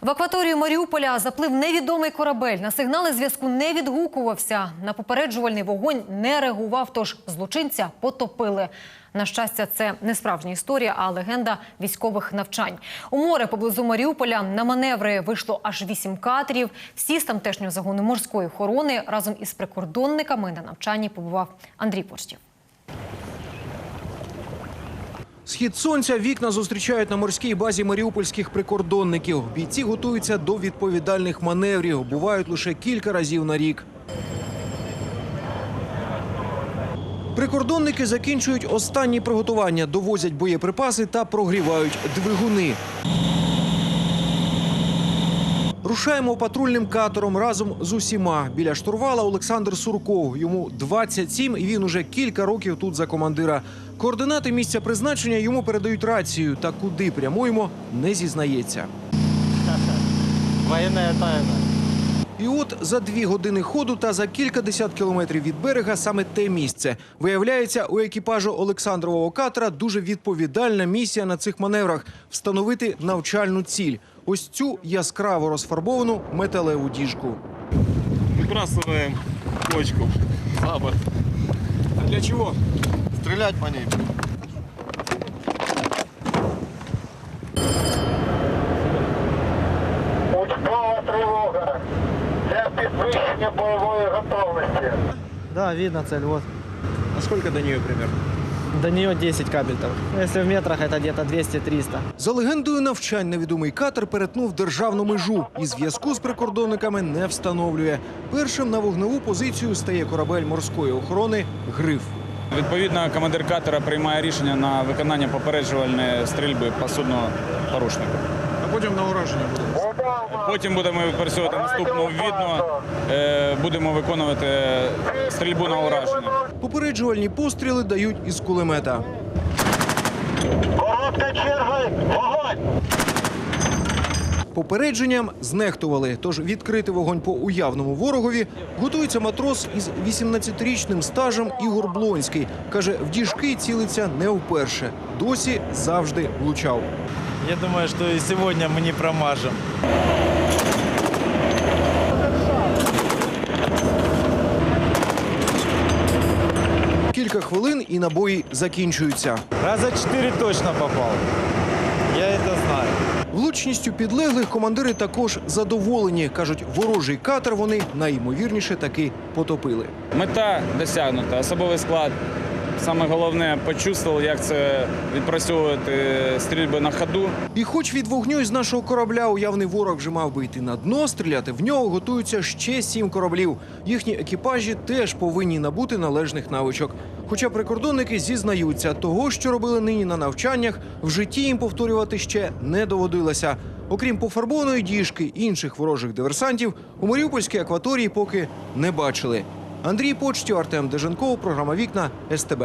В акваторію Маріуполя заплив невідомий корабель. На сигнали зв'язку не відгукувався. На попереджувальний вогонь не реагував, тож злочинця потопили. На щастя, це не справжня історія, а легенда військових навчань. У море поблизу Маріуполя на маневри вийшло аж вісім катерів. Всі з тамтешнього загону морської охорони разом із прикордонниками на навчанні побував Андрій Почтів. Схід сонця вікна зустрічають на морській базі маріупольських прикордонників. Бійці готуються до відповідальних маневрів. Бувають лише кілька разів на рік. Прикордонники закінчують останні приготування, довозять боєприпаси та прогрівають двигуни. Рушаємо патрульним катером разом з усіма. Біля штурвала Олександр Сурков. Йому 27 і він уже кілька років тут за командира. Координати місця призначення йому передають рацію. Та куди прямуємо, не зізнається. Воєнна тайна. І от за дві години ходу та за кілька десят кілометрів від берега саме те місце. Виявляється, у екіпажу Олександрового катера дуже відповідальна місія на цих маневрах встановити навчальну ціль. Ось цю яскраво розфарбовану металеву діжку. Выбрасываем точку за борт. Для чого? Стрелять по ней. Учбова тривога підвищення бойової готовності. Да, видно цель, вот. А скільки до нього примерно? До нее 10 кабельтов. Если в метрах, это где-то 200-300. За легендою навчань невідомий катер перетнув державну межу і зв'язку з прикордонниками не встановлює. Першим на вогневу позицію стає корабель морської охорони Гриф. Відповідно, командир катера приймає рішення на виконання попереджувальної стрільби по судну порушника. А потім на ураження буде. Потім будемо використовувати наступну відно, е, будемо виконувати стрільбу на ураження. Попереджувальні постріли дають із кулемета. Коротка черга, вогонь! Попередженням знехтували, тож відкрити вогонь по уявному ворогові готується матрос із 18-річним стажем Ігор Блонський. Каже, в діжки цілиться не вперше. Досі завжди влучав. Я думаю, что и сегодня мы не промажем. Кілька хвилин і набої закінчуються. Раза чотири точно попав. Я це знаю. Влучністю підлеглих командири також задоволені. кажуть, ворожий катер вони найімовірніше таки потопили. Мета досягнута, особовий склад. Саме головне почувствував, як це відпрацьовувати стрільби на ходу. І хоч від вогню із нашого корабля уявний ворог вже мав би йти на дно, стріляти в нього готуються ще сім кораблів. Їхні екіпажі теж повинні набути належних навичок. Хоча прикордонники зізнаються, того, що робили нині на навчаннях, в житті їм повторювати ще не доводилося. Окрім пофарбованої діжки інших ворожих диверсантів, у Маріупольській акваторії поки не бачили. Андрій Почтю, Артем Деженков, програма Вікна СТБ.